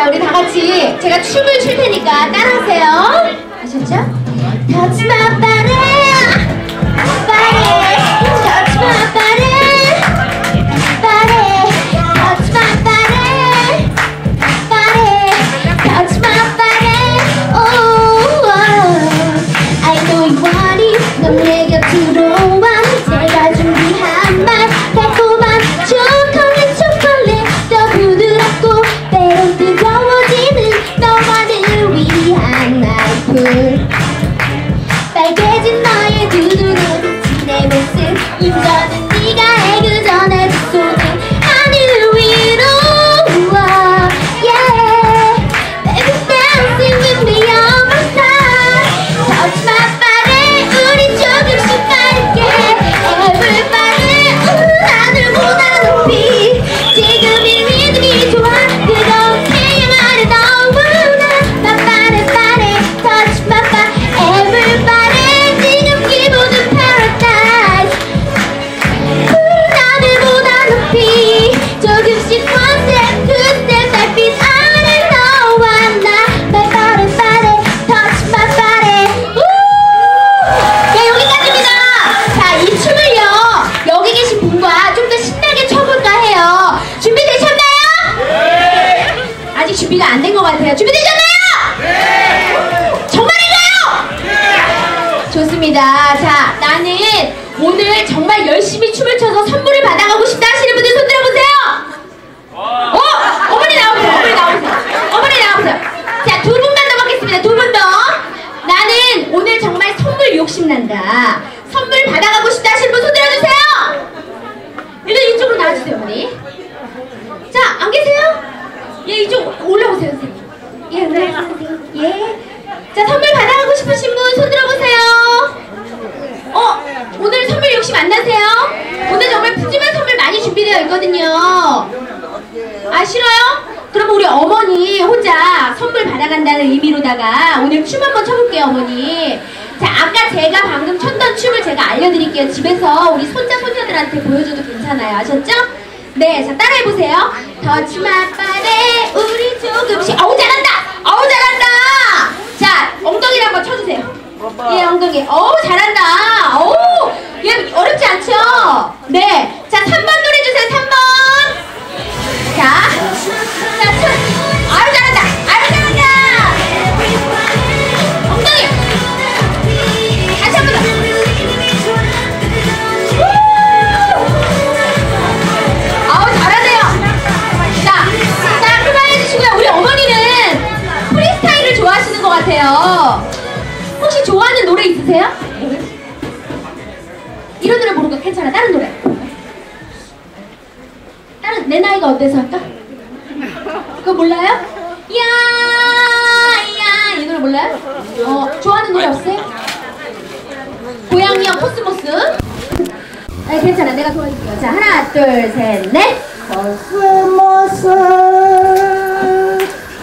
자, 우리 다 같이 제가 춤을 출 테니까 따라하세요. 아셨죠? Body, 나는 오늘 정말 열심히 춤을 춰서 선물을 받아가고 싶다 하시는 분들 손 들어보세요. 어? 어머니 나오세요. 어머니 나오세요. 어머니 나오세요. 자, 두 분만 더 받겠습니다. 두 분 더. 나는 오늘 정말 선물 욕심난다. 선물 받아가고 싶다 하시는 분 손 들어주세요. 일단 이쪽으로 나와주세요, 어머니. 자, 안 계세요? 예, 이쪽 올라오세요, 선생님. 예, 올라오세요. 예. 자, 선물 받아가고 싶으신 분 손 들어보세요. 어, 오늘 선물 욕심 안 나세요? 오늘 정말 푸짐한 선물 많이 준비되어 있거든요. 아, 싫어요? 그럼 우리 어머니 혼자 선물 받아간다는 의미로다가 오늘 춤 한번 춰볼게요, 어머니. 자, 아까 제가 방금 췄던 춤을 제가 알려드릴게요. 집에서 우리 손자, 손녀들한테 보여줘도 괜찮아요. 아셨죠? 네, 자, 따라해보세요. Body, 우리 조금씩. 어우, 잘한다! 어우, 잘한다! 자, 엉덩이를 한번 쳐주세요. 예, 엉덩이. 어우, 잘한다. 어우, 얘 어렵지 않죠? 네. 자, 3번 노래 주세요, 3번. 자, 자, 도와줄게요. 자, 하나, 둘, 셋, 넷. 코스모스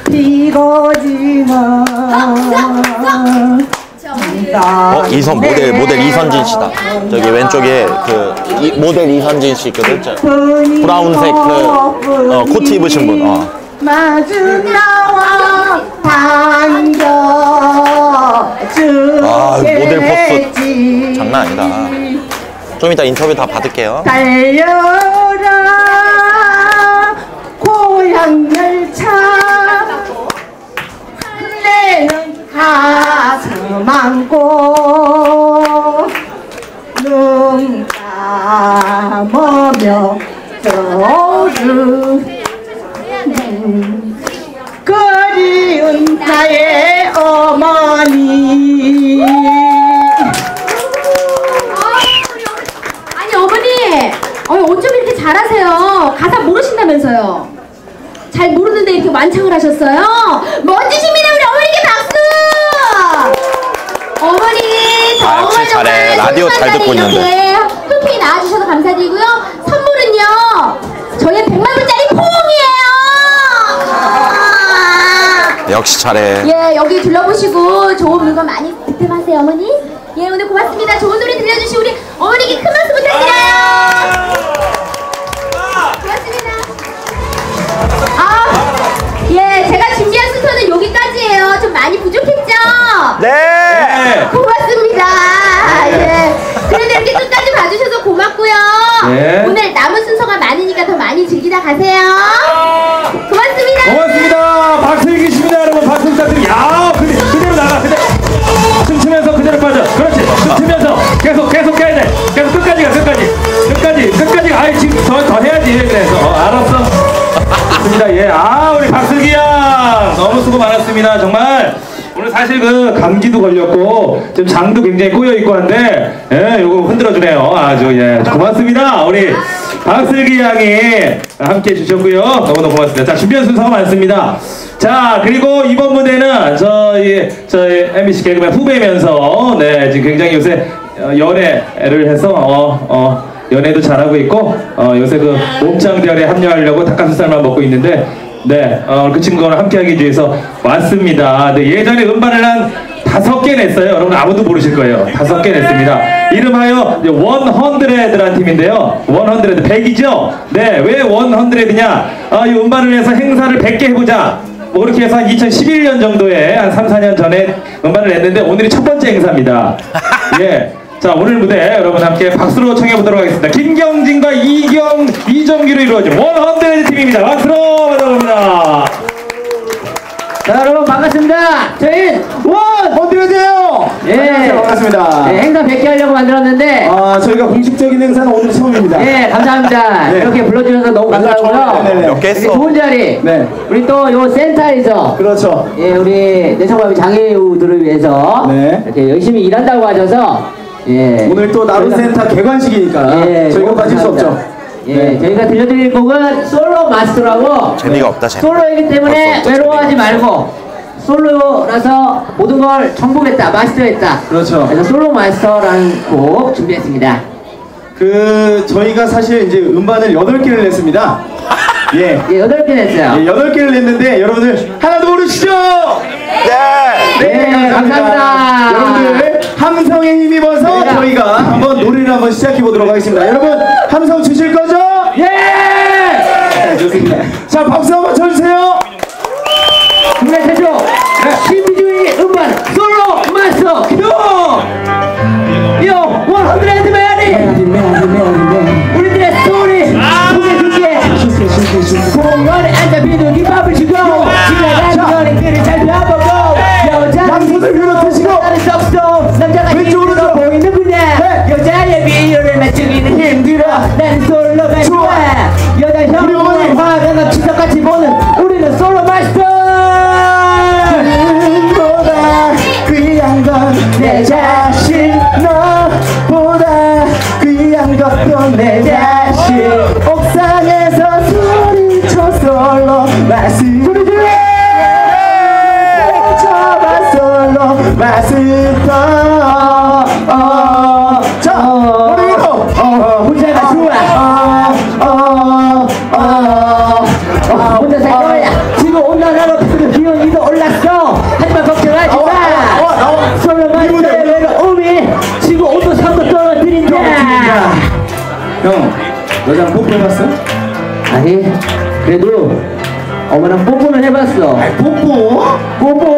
피고지마 어, 이선 모델 모델 이선진 씨다. 저기 왼쪽에 그 이, 모델 이선진 씨 있거든. 저 브라운색 그 어, 코트 입으신 분. 어. 나와 반겨주겠지 아, 모델 포스 장난 아니다. 좀 이따 인터뷰 다 받을게요. 달려라 고향 열차 내는 가슴 안고 눈 감으며 떠오르 그리운 나의 어머니. 어, 어쩜 이렇게 잘하세요? 가사 모르신다면서요? 잘 모르는데 이렇게 완창을 하셨어요? 멋지십니다, 우리 어머니께 박수! 어머니, 정말 아, 역시 잘해. 정말 라디오 잘 듣고 이렇게 있는데. 흔히 나와주셔서 감사드리고요. 선물은요, 저희 100만 원짜리 포옹이에요! 역시 잘해. 예, 여기 둘러보시고 좋은 물건 많이 득템하세요, 어머니. 예, 오늘 고맙습니다. 좋은 노래 들려주신 우리 어머니께 큰 박수 부탁드려요. 많이 즐기다 가세요. 고맙습니다. 고맙습니다. 박수 주십니다, 여러분. 박수 부탁드립니다. 야, 그대, 그대로 나가, 그대로. 춤추면서 그대로 빠져. 그렇지. 춤추면서 계속, 계속 가야 돼. 계속 끝까지 가, 끝까지. 끝까지, 끝까지. 아이, 지금 더, 더 해야지. 그래서. 어, 알았어. 좋습니다. 예. 아, 우리 박슬기 양. 너무 수고 많았습니다. 정말. 오늘 사실 그 감기도 걸렸고 지금 장도 굉장히 꼬여 있고 한데 예 요거 흔들어 주네요. 아주 예. 고맙습니다. 우리 박슬기 양이 함께 해 주셨고요. 너무너무 고맙습니다. 자 준비한 순서가 많습니다. 자 그리고 이번 무대는 저희 저희 MBC 개그맨 후배면서 네 지금 굉장히 요새 어, 연애를 해서 어, 어, 연애도 잘하고 있고 어, 요새 그 몸짱 대열에 합류하려고 닭가슴살만 먹고 있는데 네, 어, 그 친구랑 함께하기 위해서 왔습니다. 네, 예전에 음반을 한 다섯 개 냈어요. 여러분 아무도 모르실 거예요. 다섯 개 냈습니다. 이름하여 원헌드레드라는 팀인데요. 원헌드레드 100이죠? 네, 왜 원헌드레드냐? 아, 이 음반을 해서 행사를 100개 해보자. 뭐 그렇게 해서 한 2011년 정도에 한 3, 4년 전에 음반을 냈는데 오늘이 첫 번째 행사입니다. 예. 자 오늘 무대 여러분 함께 박수로 청해 보도록 하겠습니다. 김경진과 이경 이정기로 이루어진 원헌드레드 팀입니다. 박수로 받아봅니다. 자, 여러분 반갑습니다. 저희 원! 어디로세요? 예. 반갑습니다. 네, 행사 100개 하려고 만들었는데 아, 저희가 공식적인 행사는 오늘 처음입니다. 예, 감사합니다. 네. 이렇게 불러주셔서 너무 감사하고요. 네네. 몇개 이렇게 했어? 좋은 자리. 네. 우리 또 요 센터에서 그렇죠. 예, 우리 내성마비 장애우들을 위해서 네. 이렇게 열심히 일한다고 하셔서 예. 오늘 또 나루센터 개관식이니까 예, 저희가 너무 빠질 수 감사합니다. 없죠. 예, 네. 저희가 들려드릴 곡은 솔로 마스터라고 재미가 없다, 재미. 솔로이기 때문에 벌써부터 외로워하지 말고 솔로라서 모든 걸 정복했다, 마스터했다. 그렇죠. 그래서 솔로 마스터라는 곡 준비했습니다. 그 저희가 사실 이제 음반을 8개를 냈습니다. 예. 예, 여덟 개 냈어요. 예, 8개를 냈는데 여러분들 하나도 모르시죠? 네! 네, 감사합니다. 여러분들 함성에 힘입어서 네. 저희가 한번 노래를 한번 시작해 보도록 하겠습니다. 여러분 함성 주실 거죠? 예! 네, 좋습니다. 자 박수 한번 쳐주세요. 국내 최초 신비주의 음반 솔로 마스터 큐! 요, 원 헌드레드 메아리! 우리들의 스토리 소개해줄게 공원에 앉아 비둘기 밥을 주고 그래도 어머랑 뽀뽀는 해봤어 아이 뽀뽀? 뽀뽀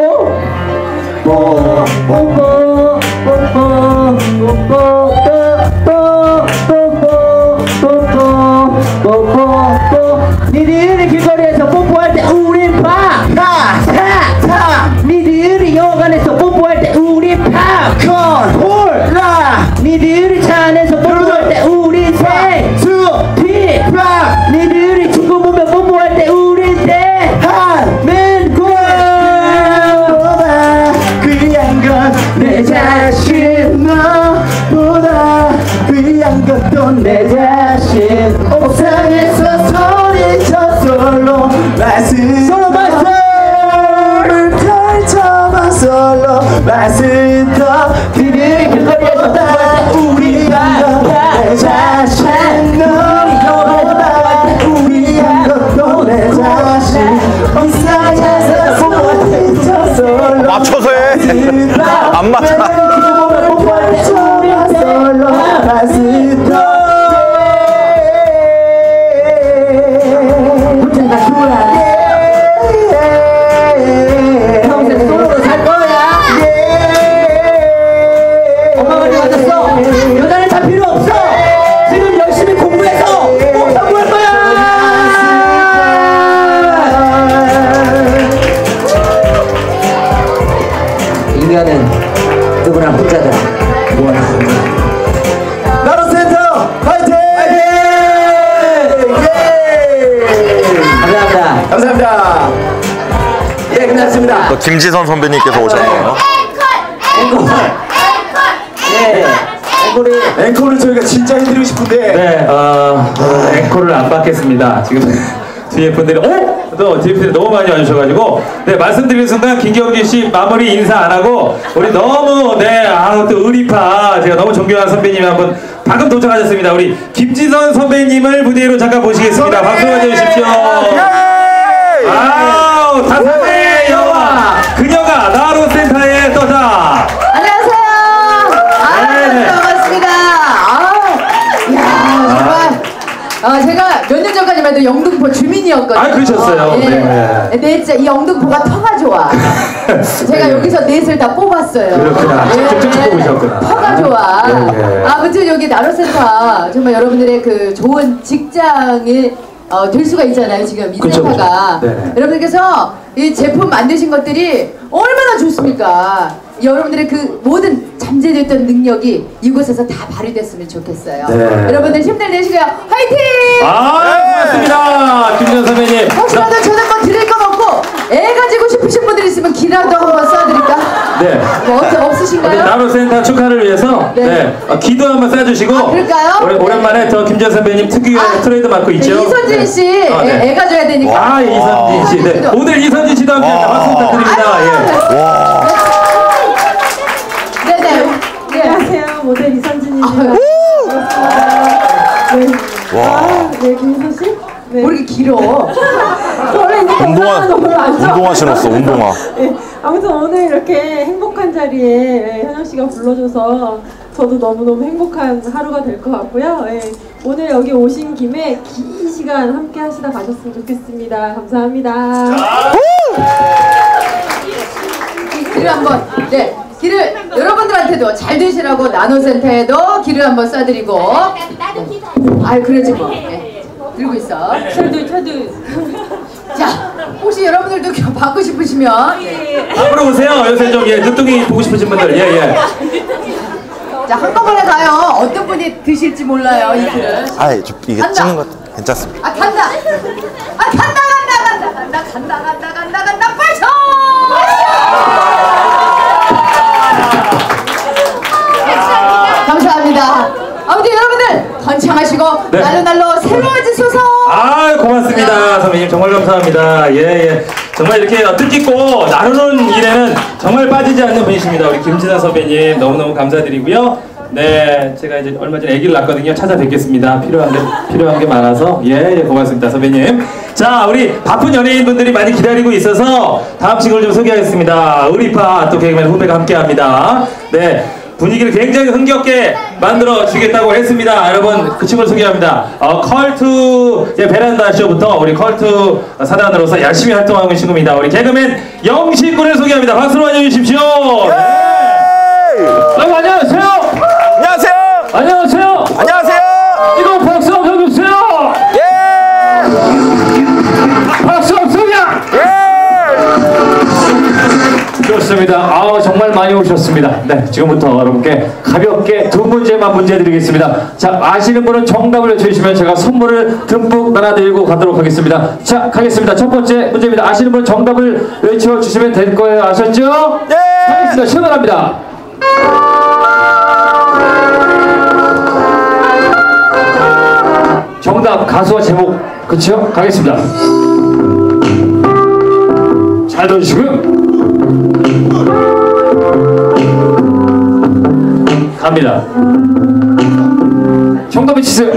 맞아. 예, 끝났습니다. 또 김지선 선배님께서 오셨네요. 예. 앵콜이 앵콜을 저희가 진짜 해드리고 싶은데 네, 어, 앵콜을 안 받겠습니다. 지금 뒤에 분들이, 어? 또 뒤에 분들이 너무 많이 와주셔가지고, 네, 말씀드리는 순간 김경진 씨 마무리 인사 안 하고, 우리 너무, 네, 아, 또 의리파, 제가 너무 존경하는 선배님이 한분 방금 도착하셨습니다. 우리 김지선 선배님을 무대로 잠깐 모시겠습니다. 박수 가져주십시오. 아우, 다산의 여왕, 그녀가 나로 센터에 떠다. 안녕하세요. 아, 네. 반갑습니다. 아, 야, 정말. 아, 제가 몇 년 전까지만 해도 영등포 주민이었거든요. 아, 그러셨어요. 예. 네. 근데 진짜 이 영등포가 터가 좋아. 제가 네. 여기서 넷을 다 뽑았어요. 그렇구나. 직접 직접 뽑으셨구나. 터가 좋아. 예, 예. 아무튼 여기 나로센터 정말 여러분들의 그 좋은 직장이 어, 될 수가 있잖아요. 지금 이 그쵸, 센터가. 그쵸. 네. 여러분께서 이 제품 만드신 것들이 얼마나 좋습니까? 여러분들의 그 모든 잠재됐던 능력이 이곳에서 다 발휘됐으면 좋겠어요. 네. 여러분들 힘들 내시고요. 화이팅! 아, 고맙습니다. 김지선 선배님. 혹시라도 저작권 드릴 건 없고 애 가지고 싶으신 분들 있으면 기라도 한번 쏴드릴까? 네. 뭐 네, 없으신가요? 나로센터 축하를 위해서 네. 네. 어, 기도 한번 쏴주시고 아, 그럴까요? 오래, 오랜만에 저 김지현 선배님 특유의 아, 트레이드 마크 있죠? 네, 이선진 씨 아, 애, 네. 애 가 줘야 되니까. 아 이선진 씨 네. 오늘 이선진 씨도 함께 박수 부탁드립니다 예. 네네. 네. 안녕하세요. 모델 이선진입니다. 아, 네. 와. 아, 네, 김소 씨? 네. 뭐 이렇게 길어? 원래 이제 운동화. 운동화 신었어, 운동화. 네, 아무튼 오늘 이렇게 행복한 자리에 네, 현영 씨가 불러줘서 저도 너무너무 행복한 하루가 될 것 같고요. 네, 오늘 여기 오신 김에 긴 시간 함께 하시다 가셨으면 좋겠습니다. 감사합니다. 길을 한번 네 길을 여러분들한테도 잘 되시라고 나노센터에도 길을 한번 쏴드리고 아유 그러지 뭐 네. 들고 있어 차두, 차두. 자 혹시 여러분들도 겨- 받고 싶으시면 네. 앞으로 오세요. 요새 좀 예, 늦둥이 보고 싶으신 분들. 예 예. 자 한꺼번에 가요. 어떤 분이 드실지 몰라요 이 길을 아이, 저 이게. 찍는 것도 괜찮습니다. 아 간다. 아 간다 간다 간다 간다 간다 간다 간다 간다. 빨리 감사합니다. 아무튼 여러분들 번창하시고 네. 날로 날로 새로워지소서. 아 고맙습니다. 선배님 정말 감사합니다. 예예. 정말 이렇게 뜻깊고 나누는 일에는 정말 빠지지 않는 분이십니다. 우리 김진아 선배님 너무너무 감사드리고요. 네 제가 이제 얼마 전에 아기를 낳거든요. 찾아뵙겠습니다. 필요한 게 필요한 게 많아서. 예, 예 고맙습니다 선배님. 자 우리 바쁜 연예인분들이 많이 기다리고 있어서 다음 친구를 좀 소개하겠습니다. 의리파 또 개그맨 후배가 함께합니다. 네 분위기를 굉장히 흥겹게 만들어 주겠다고 했습니다. 여러분 그 친구를 소개합니다. 어, 컬투 베란다 쇼부터 우리 컬투 사단으로서 열심히 활동하고 있는 친구입니다. 우리 개그맨 영식군을 소개합니다. 박수로 맞아주십시오. 좋습니다. 아 정말 많이 오셨습니다. 네, 지금부터 여러분께 가볍게 두 문제만 문제 드리겠습니다. 자, 아시는 분은 정답을 외쳐주시면 제가 선물을 듬뿍 나눠드리고 가도록 하겠습니다. 자, 가겠습니다. 첫 번째 문제입니다. 아시는 분은 정답을 외쳐주시면 될 거예요. 아셨죠? 예! 하겠습니다. 출발합니다. 정답 가수와 제목 그쵸? 가겠습니다. 잘 들어주시고요. 갑니다. 정답 외치세요.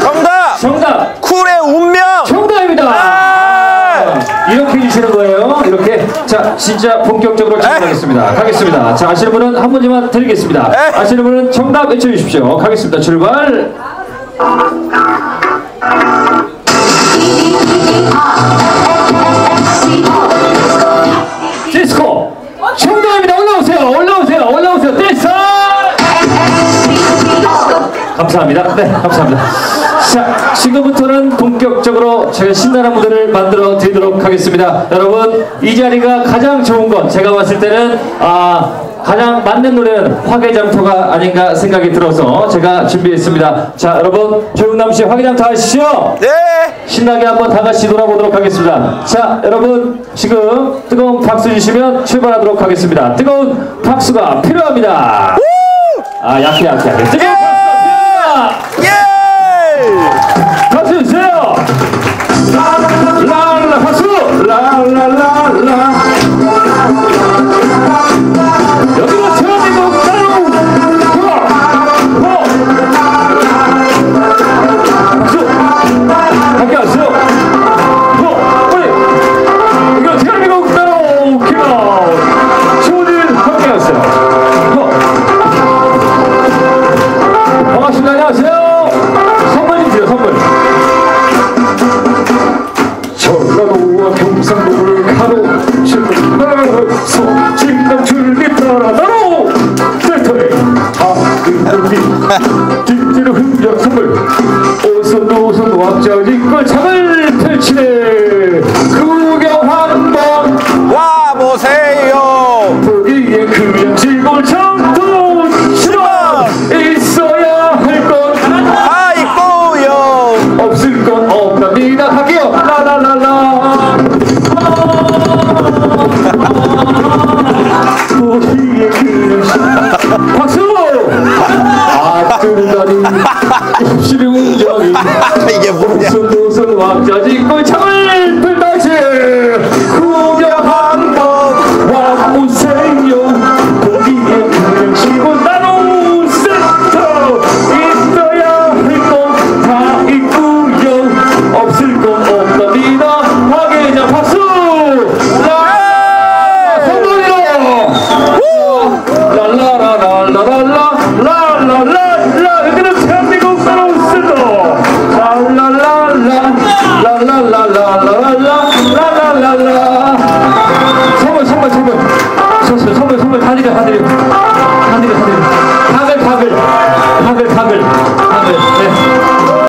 정답! 정답 쿨의 운명! 정답입니다. 아! 이렇게 해주시는 거예요. 이렇게 자 진짜 본격적으로 진행하겠습니다. 가겠습니다. 자 아시는 분은 한 문제만 드리겠습니다. 에? 아시는 분은 정답 외쳐주십시오. 가겠습니다. 출발. 디 감사합니다. 네, 감사합니다. 자, 지금부터는 본격적으로 제가 신나는 무대를 만들어 드리도록 하겠습니다. 여러분, 이 자리가 가장 좋은 건 제가 봤을 때는 아 가장 맞는 노래는 화개장터가 아닌가 생각이 들어서 제가 준비했습니다. 자, 여러분 조용남 씨 화개장터 하시죠. 네. 신나게 한번 다 같이 놀아보도록 하겠습니다. 자, 여러분 지금 뜨거운 박수 주시면 출발하도록 하겠습니다. 뜨거운 박수가 필요합니다. 아, 약해 약해 약해. 뜨거운 필요합니다. 예. 박수 주세요. 라라라 박수. 라라라라.